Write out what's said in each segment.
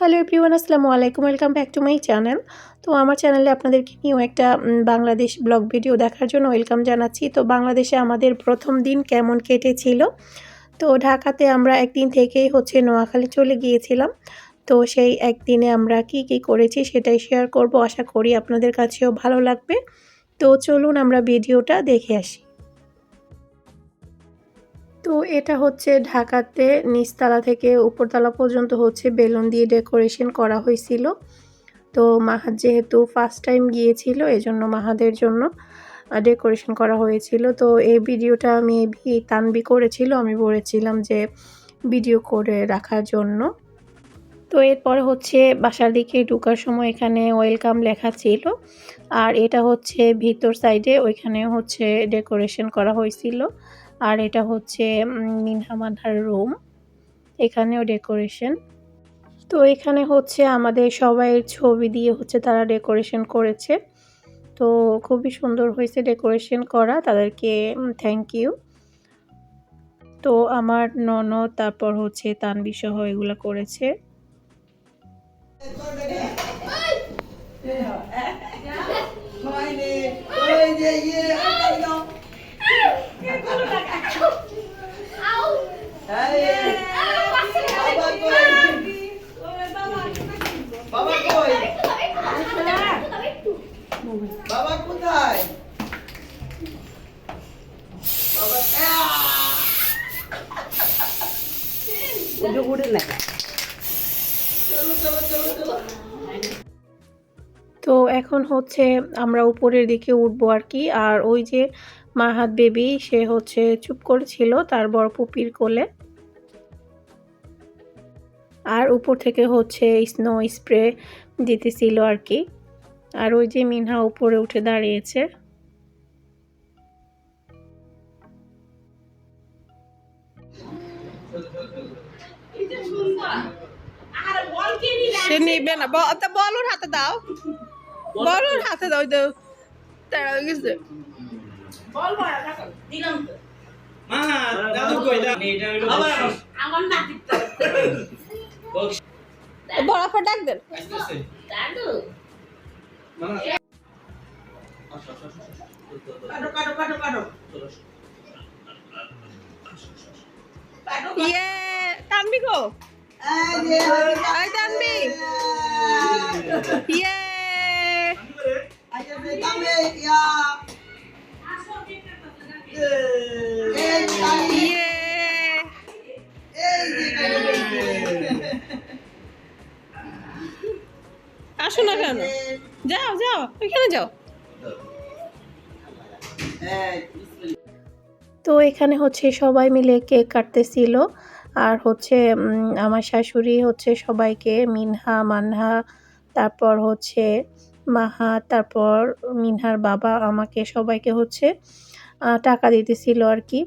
Hello everyone আসসালামু আলাইকুম welcome back to my channel তো আমার চ্যানেলে আপনাদেরকে নিয়েও একটা বাংলাদেশ ব্লগ ভিডিও দেখার জন্য ওয়েলকাম জানাচ্ছি। তো বাংলাদেশে আমাদের প্রথম দিন কেমন কেটেছিল? তো ঢাকাতে আমরা একদিন থেকেই হচ্ছে নোয়াখালী চলে গিয়েছিলাম। তো সেই একদিনে আমরা কি কি করেছি সেটাই শেয়ার করব। আশা করি আপনাদের কাছেও ভালো লাগবে। তো চলুন আমরা ভিডিওটা দেখে আসি। তো এটা হচ্ছে ঢাকাতে নিচতলা থেকে উপরতলা পর্যন্ত হচ্ছে বেলুন দিয়ে ডেকোরেশন করা হয়েছিল। তো মাহাদ যেহেতু ফার্স্ট টাইম গিয়েছিল, এজন্য মাহাদের জন্য ডেকোরেশন করা হয়েছিল। তো এই ভিডিওটা আমি মেবি তানবি করেছিল, আমি বলেছিলাম যে ভিডিও করে রাখার জন্য। তো এরপরে হচ্ছে বাসার দিকে ঢুকার সময় এখানে ওয়েলকাম লেখা ছিল। আর এটা হচ্ছে ভিতর সাইডে ওইখানে হচ্ছে ডেকোরেশন করা হয়েছিল। আর এটা হচ্ছে মিনহা মানহার রুম এখানেও ডেকোরেশন তো এখানে হচ্ছে আমাদের সবাইয়ের ছবি দিয়ে হচ্ছে তারা ডেকোরেশন করেছে তো খুবই সুন্দর হয়েছে ডেকোরেশন করা তাদেরকে থ্যাংক ইউ তো আমার ননদ তারপর হচ্ছে তানবি সহ এগুলো করেছে হয়নি ওই যে ইয়ে আটাই দাও এই, বাবা কই বাবা কোথায় বাবা তো এখন হচ্ছে আমরা উপরের দিকে উঠবো আর কি। আর ওই যে মাহাত বেবি, সে হচ্ছে চুপ করেছিল তার বড় পুপির কোলে। আর উপর থেকে হচ্ছে স্নো স্প্রে দিতেছিল আর কি। আর ওই যে মিনহা উপরে উঠে দাঁড়িয়েছে। সে নিবে না। ব- তা বল ওর হাতে দাও। বল ওর হাতে দাও দাও তারা গেছে। মা দাদু কই দাও বকশিস বড় ফট ডাক দেন। কাটো কাটো কাটো কাটো ইয়ে তানবি গো? এই যে কাটো আসো না কেন? যাও যাও, ওইখানে যাও। তো এখানে হচ্ছে সবাই মিলে কেক কাটতেছিল। আর হচ্ছে আমার শাশুড়ি হচ্ছে সবাইকে মিনহা, মানহা, তারপর হচ্ছে মাহা, তারপর মিনহার বাবা আমাকে সবাইকে হচ্ছে টাকা দিতেছিল আর কি।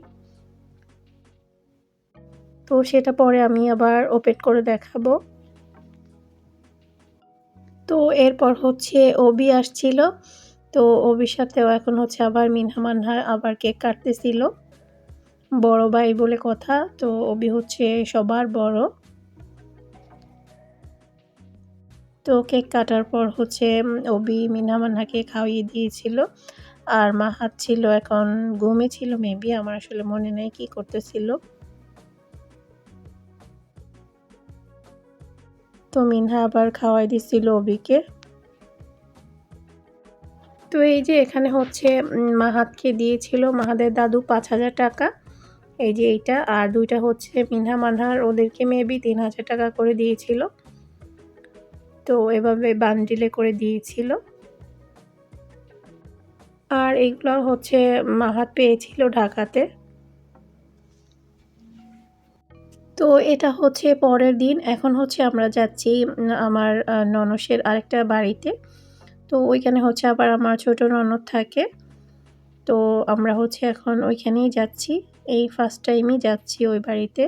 তো সেটা পরে আমি আবার ওপেন করে দেখাবো। তো এরপর হচ্ছে অবি আসছিল। তো অবির সাথেও এখন হচ্ছে আবার মিনহা, মানহা আবার কেক কাটতেছিল। বড় ভাই বলে কথা, তো অবি হচ্ছে সবার বড়। তো কেক কাটার পর হচ্ছে অবি মিনহা মানহাকে খাওয়িয়ে দিয়েছিল। আর মাহাত ছিল এখন, ঘুমে ছিল মেবি আমার আসলে মনে নেই কি করতেছিল। তো মিনহা আবার খাওয়াই দিছিল অবিকে তো এই যে এখানে হচ্ছে মাহাতকে দিয়েছিল মাহাদের দাদু পাঁচ হাজার টাকা। এই যে এইটা, আর দুইটা হচ্ছে মিনহা মানহার, ওদেরকে মেবি তিন হাজার টাকা করে দিয়েছিল। তো এভাবে বান্ডিলে করে দিয়েছিল। আর এইগুলো হচ্ছে মাহাত পেয়েছিল ঢাকাতে। তো এটা হচ্ছে পরের দিন। এখন হচ্ছে আমরা যাচ্ছি আমার ননসের আরেকটা বাড়িতে। তো ওইখানে হচ্ছে আবার আমার ছোট ননদ থাকে। তো আমরা হচ্ছে এখন ওইখানেই যাচ্ছি। এই ফার্স্ট টাইমই যাচ্ছি ওই বাড়িতে।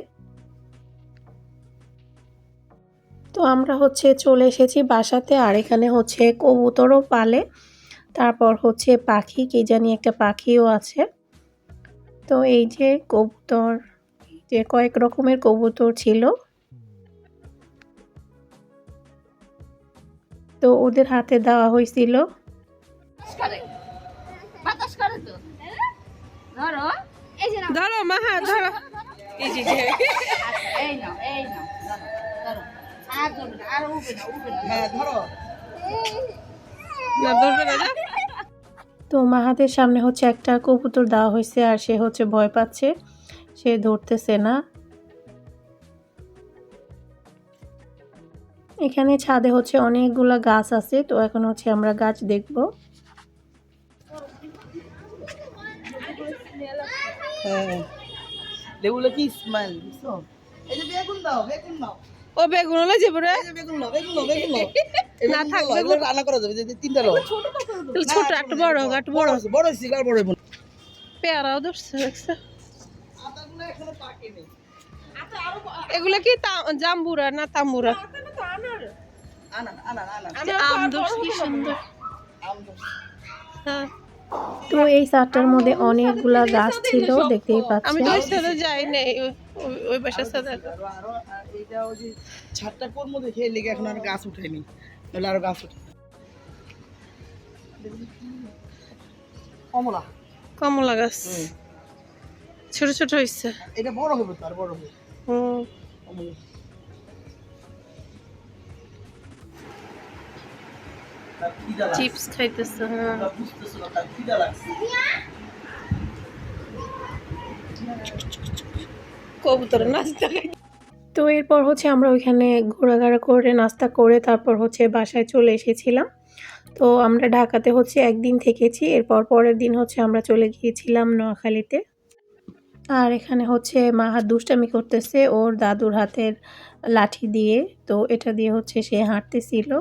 তো আমরা হচ্ছে চলে এসেছি বাসাতে আর এখানে হচ্ছে কবুতরও পালে। তারপর হচ্ছে পাখি, কি জানি একটা পাখিও আছে। তো এই যে কবুতর যে কয়েক রকমের কবুতর ছিল। তো ওদের হাতে দেওয়া হয়েছিল। ধরো। ধরো মাহা ধরো। এই যে যে। এই নাও এই নাও ধরো ধরো। আর ধরবে না আর উঠবে না উঠবে না। হ্যাঁ ধরো। না ধরবে না না। তো মাহাদের সামনে হচ্ছে একটা কবুতর দেওয়া হয়েছে আর সে হচ্ছে ভয় পাচ্ছে। সে ধরতেছে না। এখানে ছাদে হচ্ছে অনেকগুলা গাছ আছে তো এখন হচ্ছে আমরা গাছ দেখব। এগুলো কি স্মাইল বুঝছ? এই যে বেগুন দাও বেগুন দাও। ও বেগুন হলে যাব রে যে বেগুন দাও বেগুন দাও বেগুন দাও। না বেগুন থাক, দাও, রান্না করা যাবে যে যে তিনটা দাও। তাহলে ছোট একটা বড় হোক একটা বড় হোক। বড় হয়েছে আর বড় হইব পেয়ারাও ধরছে দেখছ? আতাগুলো এখনও পাকেনি এগুলো কি তা- জাম্বুরা না তাম্বুরা? আনা আনা আনা যে আম ধরছে কি সুন্দর। আম দাও। হ্যাঁ। তো এই ছাদটার মধ্যে অনেকগুলা গাছ ছিল দেখতেই পাচ্ছি আমি তো ওই সাথে যাই নাই ওই- বাসার সাথে এইটা ওই যে ছাদটা কোর মধ্যে খেয়ে লেগে এখন আর গাছ উঠেনি? তাহলে আরও গাছ উঠে। কমলা। কমলা গাছ। ছোট ছোট হয়েছে এটা বড় হবে তো আর বড় হবে। হুম চিপস খাইতেছে হ্যাঁ। ওরা বুঝতেছে না, তার খিদা লাগছে। কবুতরের নাচতে তো এরপর হচ্ছে আমরা ওইখানে ঘোরাঘাড়া করে নাস্তা করে তারপর হচ্ছে বাসায় চলে এসেছিলাম। তো আমরা ঢাকাতে হচ্ছে একদিন থেকেছি এরপর পরের দিন হচ্ছে আমরা চলে গিয়েছিলাম নোয়াখালীতে। আর এখানে হচ্ছে মা হাত দুষ্টামি করতেছে ওর দাদুর হাতের লাঠি দিয়ে তো এটা দিয়ে হচ্ছে সে হাঁটতেছিল।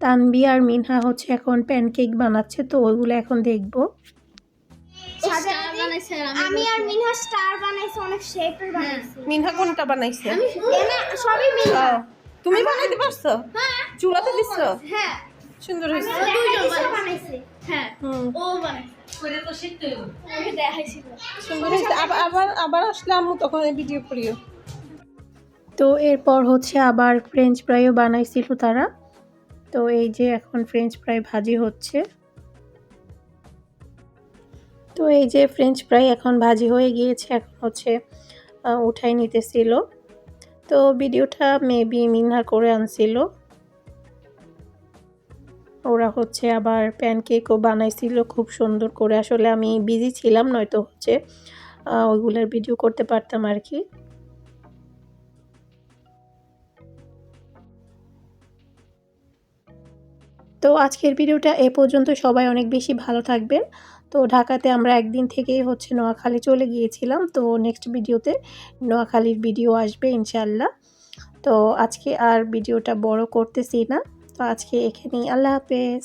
তানবি আর মিনহা হচ্ছে এখন প্যানকেক বানাচ্ছে তো ওইগুলো এখন দেখব। আমি আর মিনহা স্টার বানাইছি অনেক শেপের বানাইছি। মিনহা কোনটা বানাইছে? আমি সবই মিনহা। তুমি বানাইতে পারছ? চুলাতে দিছো হ্যাঁ। সুন্দর হয়েছে। দুইজন বানাইছে। হ্যাঁ ও বানাইছে। সুন্দর আবার আবার আবার আসলে আম্মু তখন ভিডিও করিও। তো এরপর হচ্ছে আবার ফ্রেঞ্চ ফ্রাইও বানাইছিল তারা। তো এই যে এখন ফ্রেঞ্চ ফ্রাই ভাজি হচ্ছে। তো এই যে ফ্রেঞ্চ ফ্রাই এখন ভাজি হয়ে গিয়েছে, এখন হচ্ছে উঠাই নিতেছিল। তো ভিডিওটা মেবি মিনহা করে আনছিল। ওরা হচ্ছে আবার প্যানকেকও বানাইছিল খুব সুন্দর করে। আসলে আমি বিজি ছিলাম, নয়তো হচ্ছে ওইগুলোর ভিডিও করতে পারতাম আর কি। তো আজকের ভিডিওটা এ পর্যন্ত। সবাই অনেক বেশি ভালো থাকবেন। তো ঢাকাতে আমরা একদিন থেকেই হচ্ছে নোয়াখালী চলে গিয়েছিলাম। তো নেক্সট ভিডিওতে নোয়াখালীর ভিডিও আসবে ইনশাল্লাহ তো আজকে আর ভিডিওটা বড় করতেছি না। তো আজকে এখানেই আল্লাহ হাফেজ।